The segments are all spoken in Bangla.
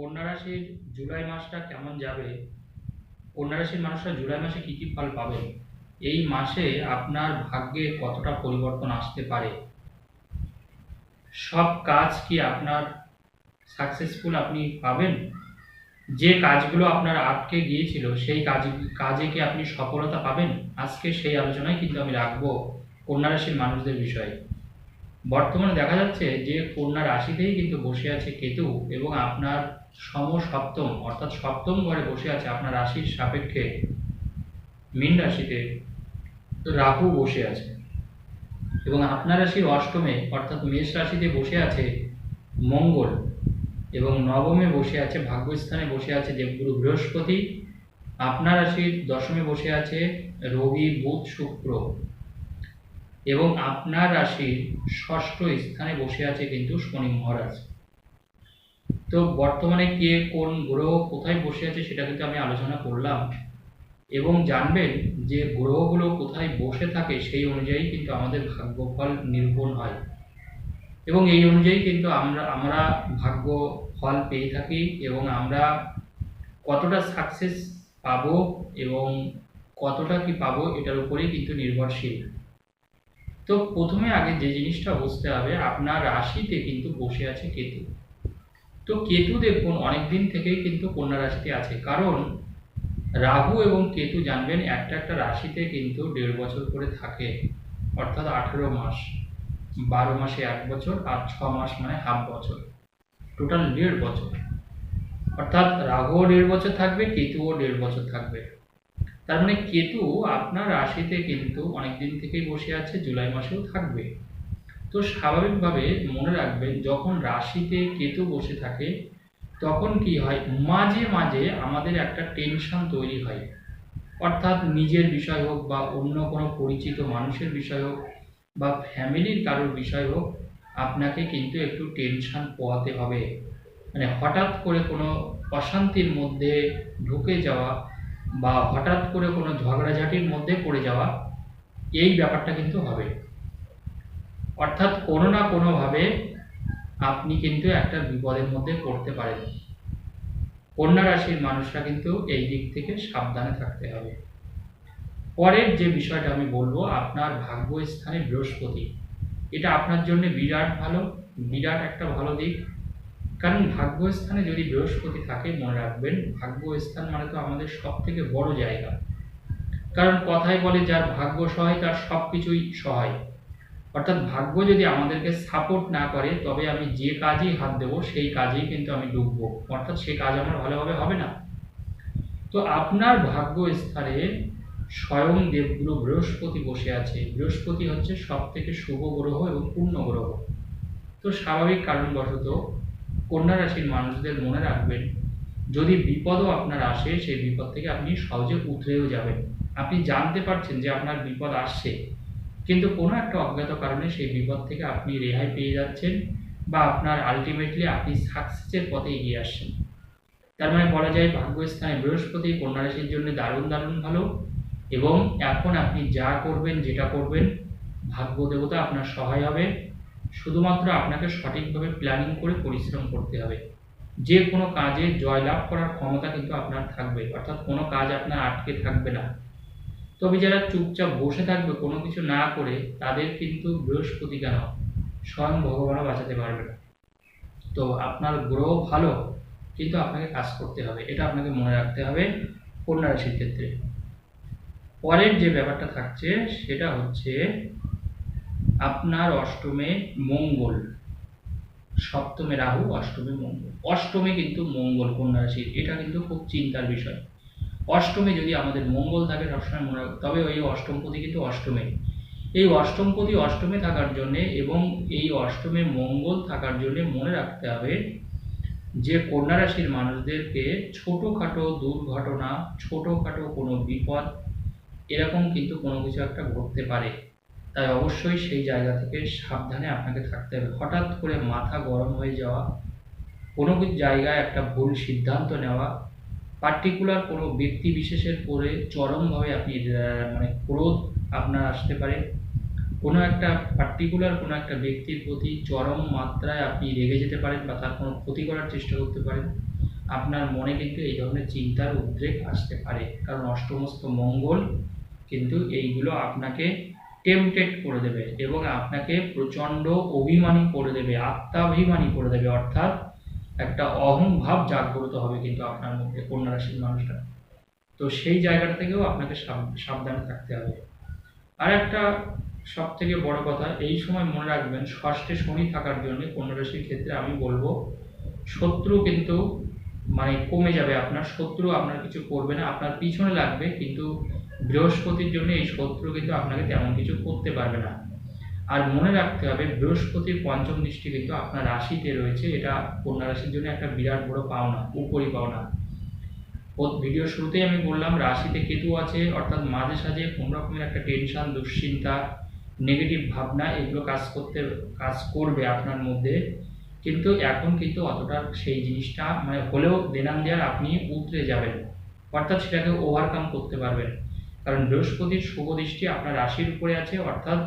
কন্যা রাশির জুলাই মাসটা কেমন যাবে? কন্যা রাশির মানুষরা জুলাই মাসে কী কী ফল পাবে? এই মাসে আপনার ভাগ্যে কতটা পরিবর্তন আসতে পারে? সব কাজ কি আপনার সাকসেসফুল আপনি পাবেন? যে কাজগুলো আপনার আটকে গিয়েছিল, সেই কাজ, কাজে কি আপনি সফলতা পাবেন? আজকে সেই আলোচনায় কিন্তু আমি রাখব কন্যা রাশির মানুষদের বিষয়ে। বর্তমানে দেখা যাচ্ছে যে কন্যা রাশিতেই কিন্তু বসে আছে কেতু এবং আপনার সম সপ্তম অর্থাৎ সপ্তম ঘরে বসে আছে আপনার রাশির সাপেক্ষে মীন রাশিতে রাহু বসে আছে। এবং আপনার রাশির অষ্টমে, অর্থাৎ মেষ রাশিতে বসে আছে মঙ্গল এবং নবমে বসে আছে ভাগ্যস্থানে বসে আছে দেবগুরু বৃহস্পতি। আপনার রাশির দশমে বসে আছে রবি বুধ শুক্র এবং আপনার রাশির ষষ্ঠ স্থানে বসে আছে কিন্তু শনি মহারাজ। তো বর্তমানে কে কোন গ্রহ কোথায় বসে আছে সেটা কিন্তু আমি আলোচনা করলাম। এবং জানবেন যে গ্রহগুলো কোথায় বসে থাকে সেই অনুযায়ী কিন্তু আমাদের ভাগ্যফল নিরূপণ হয়। এবং এই অনুযায়ী কিন্তু আমরা আমরা ভাগ্য ফল পেয়ে থাকি এবং আমরা কতটা সাকসেস পাবো এবং কতটা কি পাবো এটার উপরেই কিন্তু নির্ভরশীল। তো প্রথমে আগে যে জিনিসটা বুঝতে হবে, আপনার রাশিতে কিন্তু বসে আছে কেতু। তো কেতু দেখুন অনেকদিন থেকেই কিন্তু কন্যা রাশিতে আছে। কারণ রাহু এবং কেতু জানবেন একটা একটা রাশিতে কিন্তু দেড় বছর করে থাকে, অর্থাৎ আঠেরো মাস, বারো মাসে এক বছর আর ছ মাস মানে হাফ বছর টোটাল দেড় বছর। অর্থাৎ রাহুও দেড় বছর থাকবে, কেতুও দেড় বছর থাকবে। তার মানে কেতু আপনার রাশিতে কিন্তু অনেকদিন থেকেই বসে আছে, জুলাই মাসেও থাকবে। তো স্বাভাবিকভাবে মনে রাখবেন, যখন রাশিতে কেতু বসে থাকে, তখন কি হয়? মাঝে মাঝে আমাদের একটা টেনশন তৈরি হয়। অর্থাৎ নিজের বিষয় হোক বা অন্য কোনো পরিচিত মানুষের বিষয় হোক বা ফ্যামিলির কারোর বিষয় হোক, আপনাকে কিন্তু একটু টেনশন পোয়াতে হবে। মানে হঠাৎ করে কোনো অশান্তির মধ্যে ঢুকে যাওয়া বা হঠাৎ করে কোনো ঝগড়াঝাটির মধ্যে পড়ে যাওয়া, এই ব্যাপারটা কিন্তু হবে। অর্থাৎ কোনো না কোনোভাবে আপনি কিন্তু একটা বিপদের মধ্যে পড়তে পারেন। কন্যা রাশির মানুষরা কিন্তু এই দিক থেকে সাবধানে থাকতে হবে। পরের যে বিষয়টা আমি বলব, আপনার ভাগ্য স্থানে বৃহস্পতি। এটা আপনার জন্য বিরাট ভালো, বিরাট একটা ভালো দিক। কারণ ভাগ্যস্থানে যদি বৃহস্পতি থাকে, মনে রাখবেন, ভাগ্যস্থান মানে তো আমাদের সব থেকে বড় জায়গা। কারণ কথায় বলে, যার ভাগ্য সহায়, তার সব কিছুই সহায়। অর্থাৎ ভাগ্য যদি আমাদেরকে সাপোর্ট না করে, তবে আমি যে কাজেই হাত দেবো, সেই কাজেই কিন্তু আমি ডুববো। অর্থাৎ সেই কাজ আমার ভালোভাবে হবে না। তো আপনার ভাগ্য স্থানে স্বয়ং দেবগুরু বৃহস্পতি বসে আছে। বৃহস্পতি হচ্ছে সব থেকে শুভ গ্রহ এবং পূর্ণ গ্রহ। তো স্বাভাবিক কারণবশত কন্যা রাশির মানুষদের মনে রাখবেন, যদি বিপদও আপনার আসে, সেই বিপদ থেকে আপনি সহজে উতরেও যাবেন। আপনি জানতে পারছেন যে আপনার বিপদ আসছে। কিন্তু কোনো একটা অজ্ঞাত কারণে সেই বিপদ থেকে আপনি রেহাই পেয়ে যাচ্ছেন বা আপনার আলটিমেটলি আপনি সাকসেসের পথে এগিয়ে আসছেন। তার মানে বলা যায় ভাগ্যস্থানে বৃহস্পতি কন্যা রাশির জন্য দারুণ দারুণ ভালো এবং এখন আপনি যা করবেন, যেটা করবেন, ভাগ্য দেবতা আপনার সহায় হবে। শুধুমাত্র আপনাকে সঠিকভাবে প্ল্যানিং করে পরিশ্রম করতে হবে। যে কোনো কাজে জয়লাভ করার ক্ষমতা কিন্তু আপনার থাকবে। অর্থাৎ কোনো কাজ আপনার আটকে থাকবে না। তবে যারা চুপচাপ বসে থাকবে, কোনো কিছু না করে, তাদের কিন্তু বৃহস্পতি কেন স্বয়ং ভগবানও বাঁচাতে পারবে না। তো আপনার গ্রহ ভালো, কিন্তু আপনাকে কাজ করতে হবে। এটা আপনাকে মনে রাখতে হবে কন্যা রাশির ক্ষেত্রে। পরের যে ব্যাপারটা থাকছে, সেটা হচ্ছে আপনার অষ্টমে মঙ্গল। সপ্তমে রাহু, অষ্টমে মঙ্গল। অষ্টমে কিন্তু মঙ্গল কন্যা রাশির এটা কিন্তু খুব চিন্তার বিষয়। অষ্টমে যদি আমাদের মঙ্গল থাকে, সবসময় মনে রাখবে তবে ওই অষ্টমপতি কিন্তু অষ্টমে। এই অষ্টমপতি অষ্টমে থাকার জন্যে এবং এই অষ্টমে মঙ্গল থাকার জন্যে মনে রাখতে হবে যে, কন্যা রাশির মানুষদেরকে ছোটোখাটো দুর্ঘটনা, ছোটোখাটো কোনো বিপদ, এরকম কিন্তু কোনো কিছু একটা ঘটতে পারে। তাই অবশ্যই সেই জায়গা থেকে সাবধানে আপনাকে থাকতে হবে। হঠাৎ করে মাথা গরম হয়ে যাওয়া, কোনো কিছু জায়গায় একটা ভুল সিদ্ধান্ত নেওয়া পার্টিকুলার কোনো ব্যক্তি বিশেষের পরে চরমভাবে আপনি মানে ক্রোধ আপনার আসতে পারে। কোনো একটা পার্টিকুলার কোনো একটা ব্যক্তির প্রতি চরম মাত্রায় আপনি রেগে যেতে পারেন বা তার কোনো ক্ষতি করার চেষ্টা করতে পারেন। আপনার মনে কিন্তু এই ধরনের চিন্তার উদ্রেক আসতে পারে। কারণ অষ্টমস্ত মঙ্গল কিন্তু এইগুলো আপনাকে টেম্পটেড করে দেবে এবং আপনাকে প্রচণ্ড অভিমানী করে দেবে, আত্মাভিমানী করে দেবে। অর্থাৎ একটা অহং ভাব জাগ্রত হবে কিন্তু আপনার মধ্যে কন্যা রাশির মানুষটা। তো সেই জায়গাটা থেকেও আপনাকে সাব- সাবধানে থাকতে হবে। আর একটা সব থেকে বড় কথা, এই সময় মনে রাখবেন, ষষ্ঠে শনি থাকার জন্য কন্যা রাশির ক্ষেত্রে আমি বলব, শত্রু কিন্তু মানে কমে যাবে আপনার, শত্রু আপনার কিছু করবে না, আপনার পিছনে লাগবে, কিন্তু বৃহস্পতির জন্য এই শত্রু কিন্তু আপনাকে তেমন কিছু করতে পারবে না। আর মনে রাখতে হবে, বৃহস্পতির পঞ্চম দৃষ্টি কিন্তু আপনার রাশিতে রয়েছে এটা কন্যা রাশির জন্য একটা বিরাট বড় পাওনা, উপরি পাওনা। ভিডিও শুরুতেই আমি বললাম, রাশিতে কেতু আছে, অর্থাৎ মাঝে সাঝে কোনো রকমের একটা টেনশন দুশ্চিন্তা নেগেটিভ ভাবনা, এগুলো কাজ করতে, কাজ করবে আপনার মধ্যে। কিন্তু এখন কিন্তু অতটা সেই জিনিসটা মানে হলেও দেনান দেওয়ার আপনি উতরে যাবেন। অর্থাৎ সেটাকে ওভারকাম করতে পারবেন। কারণ বৃহস্পতির শুভ দৃষ্টি আপনার রাশির উপরে আছে, অর্থাৎ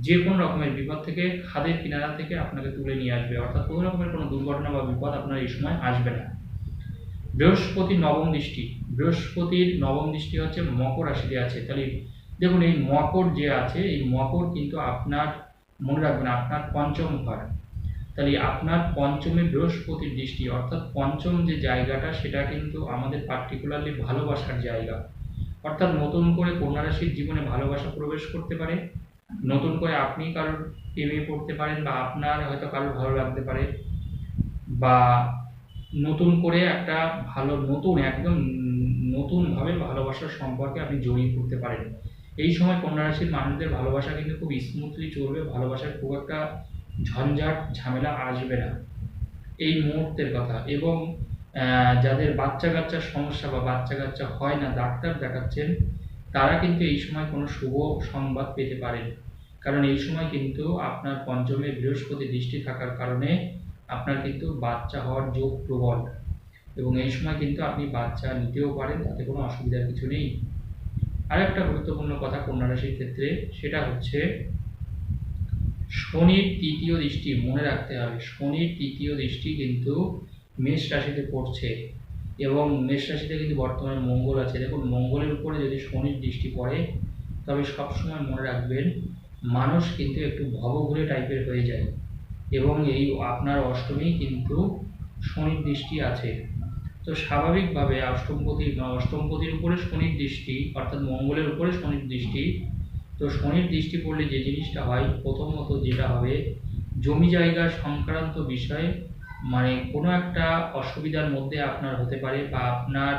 যে কোনো রকমের বিপদ থেকে, খাদের কিনারা থেকে আপনাকে তুলে নিয়ে আসবে। অর্থাৎ কোনো রকমের কোনো দুর্ঘটনা বা বিপদ আপনার এই সময় আসবে না। বৃহস্পতি নবম দৃষ্টি। বৃহস্পতির নবম দৃষ্টি হচ্ছে মকর রাশিতে আছে। তাহলে দেখুন, এই মকর যে আছে, এই মকর কিন্তু আপনার, মনে রাখবেন, আপনার পঞ্চম ঘর। তাহলে আপনার পঞ্চমে বৃহস্পতির দৃষ্টি, অর্থাৎ পঞ্চম যে জায়গাটা, সেটা কিন্তু আমাদের পার্টিকুলারলি ভালোবাসার জায়গা। অর্থাৎ নতুন করে কন্যা রাশির জীবনে ভালোবাসা প্রবেশ করতে পারে। নতুন করে আপনি কারোর প্রেমে পড়তে পারেন বা আপনার হয়তো কারোর ভালো লাগতে পারে বা নতুন করে একটা ভালো নতুন, একদম নতুনভাবে ভালোবাসার সম্পর্কে আপনি জড়িয়ে পড়তে পারেন। এই সময় কন্যা রাশির মানুষদের ভালোবাসা কিন্তু খুব স্মুথলি চলবে, ভালোবাসার খুব একটা ঝঞ্ঝাট ঝামেলা আসবে না। এই মুহূর্তের কথা। এবং যাদের বাচ্চা কাচ্চার সমস্যা বা বাচ্চা কাচ্চা হয় না, ডাক্তার দেখাচ্ছেন তারা কিন্তু এই সময় কোনো শুভ সংবাদ পেতে পারেন। কারণ এই সময় কিন্তু আপনার পঞ্চমে বৃহস্পতি দৃষ্টি থাকার কারণে আপনার কিন্তু বাচ্চা হওয়ার যোগ প্রবল। এবং এই সময় কিন্তু আপনি বাচ্চা নিতেও পারেন, তাতে কোনো অসুবিধার কিছু নেই। আরেকটা গুরুত্বপূর্ণ কথা কন্যা রাশির ক্ষেত্রে, সেটা হচ্ছে শনির তৃতীয় দৃষ্টি মনে রাখতে হবে। শনির তৃতীয় দৃষ্টি কিন্তু মেষ রাশিতে পড়ছে। এবং মেষ রাশিতে কিন্তু বর্তমানে মঙ্গল আছে। দেখুন, মঙ্গলের উপরে যদি শনির দৃষ্টি পড়ে, তবে সবসময় মনে রাখবেন, মানুষ কিন্তু একটু ভবঘুরে টাইপের হয়ে যায় এবং এই আপনার অষ্টমী কিন্তু শনির দৃষ্টি আছে। তো স্বাভাবিকভাবে অষ্টমপতি, অষ্টমপতির উপরে শনির দৃষ্টি, অর্থাৎ মঙ্গলের উপরে শনির দৃষ্টি, তো শনির দৃষ্টি পড়লে যে জিনিসটা হয়, প্রথমত যেটা হবে, জমি জায়গা সংক্রান্ত বিষয়ে মানে কোনো একটা অসুবিধার মধ্যে আপনার হতে পারে বা আপনার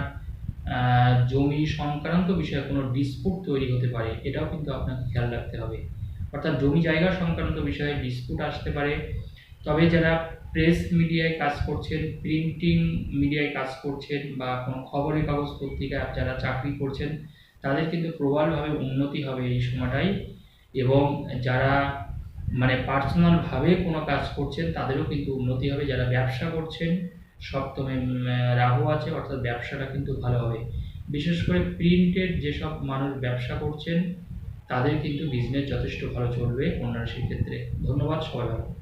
জমি সংক্রান্ত বিষয়ে কোনো ডিসপুট তৈরি হতে পারে, এটাও কিন্তু আপনাকে খেয়াল রাখতে হবে। অর্থাৎ জমি জায়গা সংক্রান্ত বিষয়ে ডিসপুট আসতে পারে। তবে যারা প্রেস মিডিয়ায় কাজ করছেন প্রিন্টিং মিডিয়ায় কাজ করছেন বা কোনো খবরের কাগজ পত্রিকায় যারা চাকরি করছেন, তাদের কিন্তু প্রবলভাবে উন্নতি হবে এই সময়টাই এবং যারা মানে পার্সোনালভাবে কোনো কাজ করছেন, তাদেরও কিন্তু উন্নতি হবে। যারা ব্যবসা করছেন, সপ্তমে রাহু আছে, অর্থাৎ ব্যবসাটা কিন্তু ভালো হবে। বিশেষ করে প্রিন্টেড যেসব মানুষ ব্যবসা করছেন, তাদের কিন্তু বিজনেস যথেষ্ট ভালো চলবে কন্যা রাশির ক্ষেত্রে ধন্যবাদ সবাই ভালো